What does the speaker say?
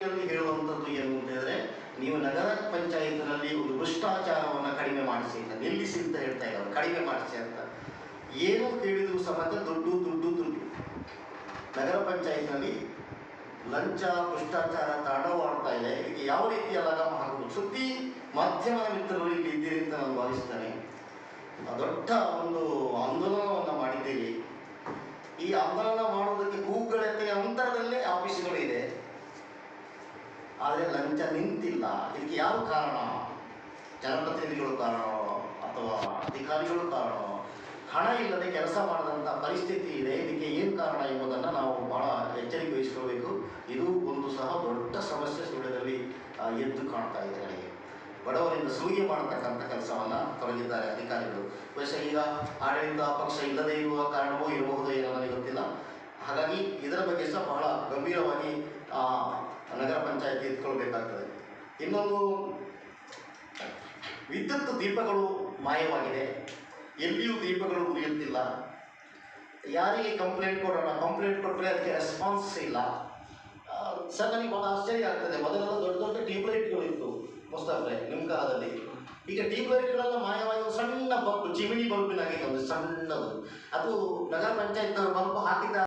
ಹೇಳುವಂಥದ್ದು ಏನು ಅಂತ ಹೇಳಿದ್ರೆ, ನೀವು ನಗರ ಪಂಚಾಯತ್ನಲ್ಲಿ ಒಂದು ಭ್ರಷ್ಟಾಚಾರವನ್ನು ಕಡಿಮೆ ಮಾಡಿಸಿ ಅಂತ, ನಿಲ್ಲಿಸಿ ಅಂತ ಹೇಳ್ತಾ ಇದ್ದಾರೆ. ಕಡಿಮೆ ಮಾಡಿಸಿ ಅಂತ. ಏನು ಕೇಳಿದ್ರು ಸಮೇತ ದುಡ್ಡು ದುಡ್ಡು ದುಡ್ಡು. ನಗರ ಪಂಚಾಯತ್ನಲ್ಲಿ ಲಂಚ, ಭ್ರಷ್ಟಾಚಾರ ತಾಂಡವಾಡ್ತಾ ಇದೆ. ಇದಕ್ಕೆ ಯಾವ ರೀತಿಯ ಲಗಾಮ ಹಾಕಬೇಕು ಸುದ್ದಿ ಮಾಧ್ಯಮದ ಮಿತ್ರರು ಇಲ್ಲಿ ಇದ್ದೀರಿ ಅಂತ ನಾನು ಭಾವಿಸ್ತೇನೆ. ದೊಡ್ಡ ಒಂದು ಆಂದೋಲನವನ್ನು ಮಾಡಿದ್ದೀರಿ. ಈ ಆಂದೋಲನ ಮಾಡುವುದಕ್ಕೆ ಆದರೆ ಲಂಚ ನಿಂತಿಲ್ಲ. ಇದಕ್ಕೆ ಯಾವ ಕಾರಣ? ಜನಪ್ರತಿನಿಧಿಗಳು ಕಾರಣವೋ ಅಥವಾ ಅಧಿಕಾರಿಗಳು ಕಾರಣವೋ ಹಣ ಇಲ್ಲದೆ ಕೆಲಸ ಮಾಡದಂಥ ಪರಿಸ್ಥಿತಿ ಇದೆ. ಇದಕ್ಕೆ ಏನು ಕಾರಣ ಎಂಬುದನ್ನು ನಾವು ಬಹಳ ಎಚ್ಚರಿಕೆ ವಹಿಸ್ಕೊಳ್ಬೇಕು. ಇದು ಒಂದು ಸಹ ದೊಡ್ಡ ಸಮಸ್ಯೆ ಸುಳ್ಯದಲ್ಲಿ ಎದ್ದು ಕಾಣ್ತಾ ಇದೆ ನನಗೆ. ಬಡವರಿಂದ ಸುಲಿಗೆ ಮಾಡತಕ್ಕಂಥ ಕೆಲಸವನ್ನು ತೊಡಗಿದ್ದಾರೆ ಅಧಿಕಾರಿಗಳು. ಬಹುಶಃ ಈಗ ಆಡಳಿತ ಪಕ್ಷ ಇಲ್ಲದೇ ಇರುವ ಕಾರಣವೂ ಇರಬಹುದು ಏನೋ ನನಗೆ ಗೊತ್ತಿಲ್ಲ. ಹಾಗಾಗಿ ಇದರ ಬಗ್ಗೆ ಸಹ ಬಹಳ ಗಂಭೀರವಾಗಿ ನಗರ ಪಂಚಾಯತಿ ಎತ್ಕೊಳ್ಬೇಕಾಗ್ತದೆ. ಇನ್ನೊಂದು, ವಿದ್ಯುತ್ ದೀಪಗಳು ಮಾಯವಾಗಿದೆ. ಎಲ್ಲಿಯೂ ದೀಪಗಳು ಉರಿಯುತ್ತಿಲ್ಲ. ಯಾರಿಗೆ ಕಂಪ್ಲೇಂಟ್ ಕೊಡೋಣ ಕಂಪ್ಲೇಂಟ್ ಕೊಟ್ಟರೆ ಅದಕ್ಕೆ ರೆಸ್ಪಾನ್ಸ್ ಇಲ್ಲ. ಸರ್, ನನಗೆ ಭಾಳ ಆಶ್ಚರ್ಯ ಆಗ್ತದೆ. ಮೊದಲೆಲ್ಲ ದೊಡ್ಡ ದೊಡ್ಡ ಟ್ಯೂಬ್ಲೈಟ್ಗಳು ಇತ್ತು ಮುಸ್ತಾಫ್ರೆ ನಿಮ್ಮ ಕಾಲದಲ್ಲಿ. ಈಗ ಟ್ಯೂಬ್ಲೈಟ್ಗಳೆಲ್ಲ ಮಾಯವಾಗಿ ಸಣ್ಣ ಬಲ್ಬ್, ಚಿಮಿನಿ ಬಲ್ಬಿನಾಗಿ ಒಂದು ಸಣ್ಣದು. ಅದು ನಗರ ಪಂಚಾಯತ್ ಬಲ್ಬ್ ಹಾಕಿದ